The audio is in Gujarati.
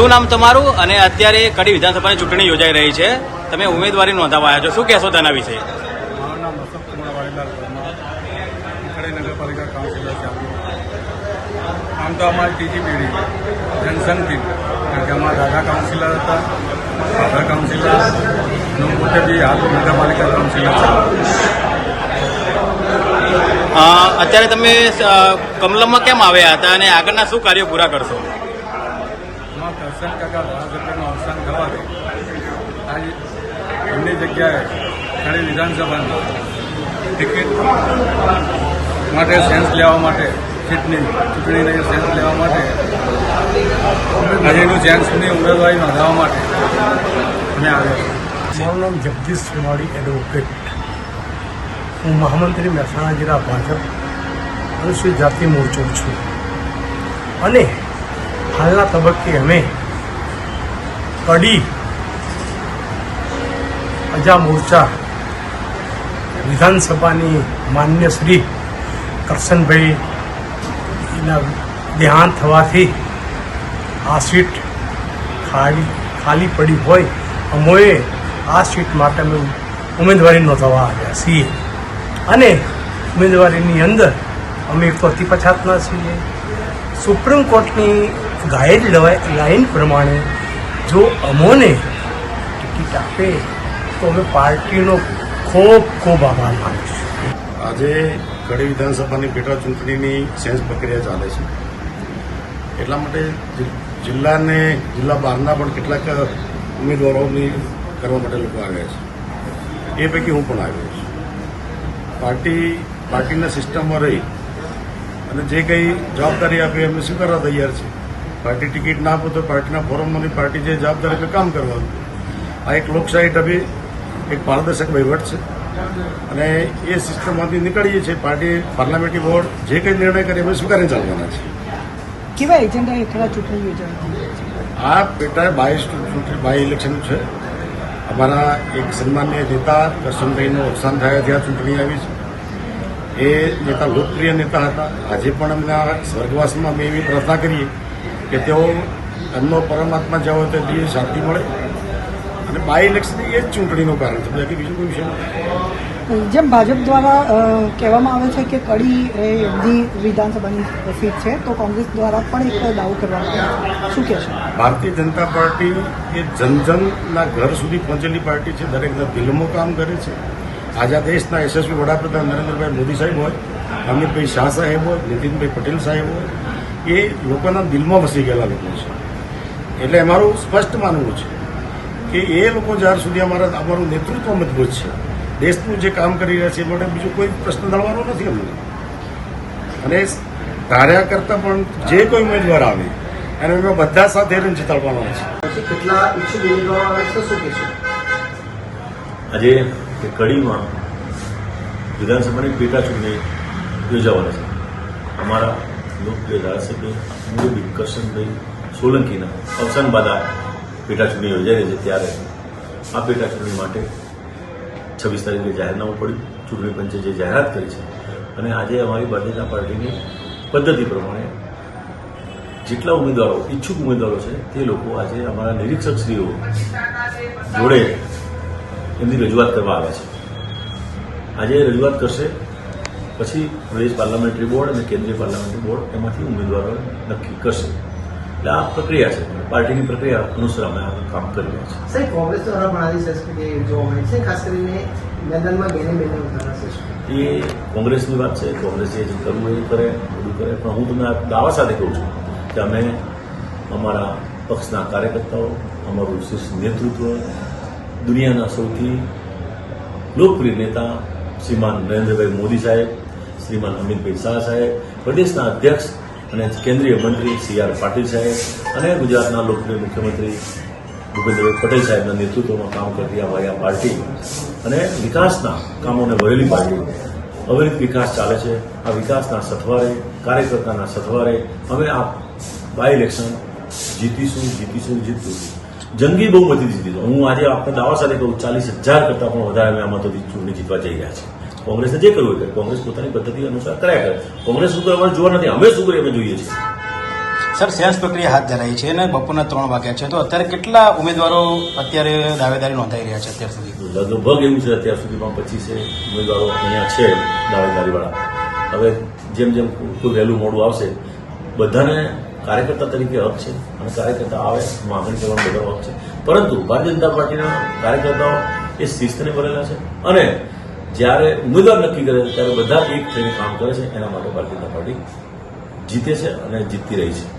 શું નામ તમારું અને અત્યારે કડી વિધાનસભાની ચૂંટણી યોજાઈ રહી છે. તમે ઉમેદવારી નોંધાવા આવ્યા છો. શું કહેશો તેના વિશે? મારું નામ અશોક કુમાર વાડીલાલ વર્મા. નગરપાલિકા કાઉન્સિલર છે આમ તો અમારી ત્રીજી પેઢી. જનસંઘથી કારણ કે અમારા દાદા કાઉન્સિલર હતા દાદા કાઉન્સિલર હું પોતે બી હાલ નગરપાલિકા કાઉન્સિલર છું. અત્યારે તમે કમલમમાં કેમ આવ્યા હતા અને આગળના શું કાર્યો પૂરા કરશો? કરશન કાકા ધારાસભ્યનું અવસાન થવાથી આજે એમની જગ્યાએ ઘણી વિધાનસભાની ટિકિટ માટે સેન્સ લેવા માટે સીટની ચૂંટણીને સેન્સ લેવા માટે આજેનું સેન્સની ઉમેદવારી નોંધાવવા માટે અમે આવ્યા છીએ. મારું નામ જગદીશ શ્રીવાડી એડવોકેટ હું મહામંત્રી મહેસાણા જિલ્લા ભાજપ અનુસૂચિત જાતિ મોરચો છું. અને હાલના તબક્કે અમે કડી, અજા મોરચા, વિધાનસભાની માન્ય શ્રી કરશનભાઈના દેહાંત થવાથી આ સીટ ખાલી ખાલી પડી હોય, અમોએ આ સીટ માટે અમે ઉમેદવારી નોંધાવવા આવ્યા છીએ. અને ઉમેદવારીની અંદર અમે પતિ પછાતના છીએ. સુપ્રીમ કોર્ટની ગાઈડ લાઈન પ્રમાણે જો અમોને ટિકિટ આપે, તો અમે પાર્ટીનો ખૂબ ખૂબ આભાર માનીશું આજે કડી વિધાનસભાની પેટા ચૂંટણીની સેન્સ પ્રક્રિયા ચાલે છે. એટલા માટે જિલ્લાને, જિલ્લા બહારના પણ કેટલાક ઉમેદવારોની કરવા માટે લોકો આવ્યા છે. એ પૈકી હું પણ આવ્યો છું. પાર્ટી, પાર્ટીના સિસ્ટમમાં રહી અને જે કંઈ જવાબદારી આપી અમે સ્વીકારવા તૈયાર છે. પાર્ટી ટિકિટ ના આપો તો પાર્ટીના ફોરમોની પાર્ટી જે જવાબદારી કામ કરવાનું. આ એક લોકશાહી ઢબી એક પારદર્શક વહીવટ છે. અને એ સિસ્ટમમાંથી નીકળીએ છીએ. પાર્ટી પાર્લામેન્ટરી બોર્ડ જે કંઈ નિર્ણય કરે એ સ્વીકારી ચાલવાના છે. કેવા એજન્ડા હેઠળ આ ચૂંટણી યોજાઈ આ પેટા બાય ચૂંટણી બાય ઇલેક્શન છે. અમારા એક સન્માનીય નેતા કરશનભાઈનું અવસાન થયાથી આ ચૂંટણી આવી છે. એ નેતા લોકપ્રિય નેતા હતા. આજે પણ એમના સ્વર્ગવાસમાં અમે એવી પ્રાર્થના કરીએ કે તેઓ એમનો પરમાત્મા જ્યાં હોય તે શાંતિ મળે. અને બાય ઇલેક્શન એ જ ચૂંટણીનું કારણ છે. બાકી બીજું કોઈ વિષય નથી. જેમ ભાજપ દ્વારા કહેવામાં આવે છે કે કડી એ એમની વિધાનસભાની સીટ છે તો કોંગ્રેસ દ્વારા પણ એક દાવો કરવામાં આવે છે. શું કહેશો ભારતીય જનતા પાર્ટી એ જનજનના ઘર સુધી પહોંચેલી પાર્ટી છે. દરેકના દિલમાં કામ કરે છે. આજા દેશના યશસ્વી વડાપ્રધાન નરેન્દ્રભાઈ મોદી સાહેબ હોય અમિતભાઈ શાહ સાહેબ હોય નીતિનભાઈ પટેલ સાહેબ હોય એ લોકોના દિલમાં વસી ગયેલા લોકો છે. એટલે અમારું સ્પષ્ટ માનવું છે કે એ લોકો જ્યાર સુધી અમારા અમારું નેતૃત્વ મજબૂત છે દેશનું જે કામ કરી રહ્યા છે એ માટે બીજો કોઈ પ્રશ્ન દળવાનો નથી અમને. અને ધાર્યા કરતાં પણ જે કોઈ ઉમેદવાર આવે એને અમે બધા સાથે રહીને જીતાડવાનો છે. કેટલા ઈચ્છુક ઉમેદવારો આવે છે શું કહેશો આજે કડીમાં વિધાનસભાની પેટા ચૂંટણી યોજાવાની છે. અમારા લોકપ્રિય ધારાસભ્ય મુરબી કરશનભાઈ સોલંકીના અવસાન બાદ આ પેટાચૂંટણી યોજાઈ રહી છે ત્યારે આ પેટાચૂંટણી માટે છવ્વીસ તારીખે જાહેરનામું પડ્યું. ચૂંટણી પંચે જે જાહેરાત કરી છે અને આજે અમારી ભારતીય પાર્ટીની પદ્ધતિ પ્રમાણે જેટલા ઉમેદવારો, ઈચ્છુક ઉમેદવારો છે તે લોકો આજે અમારા નિરીક્ષકશ્રીઓ જોડે એમની રજૂઆત કરવા આવ્યા છે. આજે રજૂઆત કરશે પછી પ્રદેશ પાર્લામેન્ટરી બોર્ડ અને કેન્દ્રીય પાર્લામેન્ટરી બોર્ડ એમાંથી ઉમેદવારો નક્કી કરશે. એટલે આ પ્રક્રિયા છે. પાર્ટીની પ્રક્રિયા અનુસાર અમે કામ કરી રહ્યા છીએ. સાહેબ કોંગ્રેસ દ્વારા પણ આવી સંસ્કૃતિ જોવા મળી છે ખાસ કરીને મેદાનમાં બેને બેને ઉતારા એ કોંગ્રેસની વાત છે. કોંગ્રેસે જે કરવું એ કરે બધું કરે. પણ હું તમને દાવા સાથે કહું છું કે અમે અમારા પક્ષના કાર્યકર્તાઓ અમારું શીર્ષ નેતૃત્વ દુનિયાના સૌથી લોકપ્રિય નેતા શ્રીમાન નરેન્દ્રભાઈ મોદી સાહેબ શ્રીમાન અમિતભાઈ શાહ સાહેબ, પ્રદેશના અધ્યક્ષ અને કેન્દ્રીય મંત્રી સી આર પાટીલ સાહેબ અને ગુજરાતના લોકપ્રિય મુખ્યમંત્રી ભૂપેન્દ્રભાઈ પટેલ સાહેબના નેતૃત્વમાં કામ કરતી અમારી આ પાર્ટી અને વિકાસના કામોને વહેલી પાર્ટી અવિરત વિકાસ ચાલે છે. આ વિકાસના સથવારે, કાર્યકર્તાના સથવારે અમે આ બાય ઇલેક્શન જીતીશું જીતીશું જીતીશું. જંગી બહુ બહુમતીથી જીતીશું હું આજે આપણે દાવા સાથે કહું, ચાલીસ હજાર કરતાં પણ વધારે અમે આમાં તો ચૂંટણી જીતવા જઈ રહ્યા છીએ. કોંગ્રેસને જે કરવું કે કરે. કોંગ્રેસ પોતાની પદ્ધતિ અનુસાર કર્યા કરે. કોંગ્રેસ શું કરે જોવા નથી. અમે શું કરીએ? અમે જોઈએ છીએ. સર સેન્સ પ્રક્રિયા હાથ ધરાઈ છે અને બપોરના ત્રણ વાગ્યા છે. તો અત્યારે કેટલા ઉમેદવારો અત્યારે દાવેદારી નોંધાઈ રહ્યા છે અત્યાર સુધી? લગભગ એવું છે અત્યાર સુધીમાં પચીસે ઉમેદવારો અહીંયા છે દાવેદારીવાળા. હવે જેમ જેમ કોઈ વહેલું મોડું આવશે બધાને કાર્યકર્તા તરીકે હક છે અને કાર્યકર્તા આવે માગણી કરવાનો બધો હક છે. પરંતુ ભારતીય જનતા પાર્ટીના કાર્યકર્તાઓ એ શિસ્તને ભરેલા છે અને જ્યારે ઉમેદવાર નક્કી કરે છે, ત્યારે બધા એક થઈને કામ કરે છે, એના માટે ભારતીય જનતા પાર્ટી જીતે છે અને જીતતી રહી છે.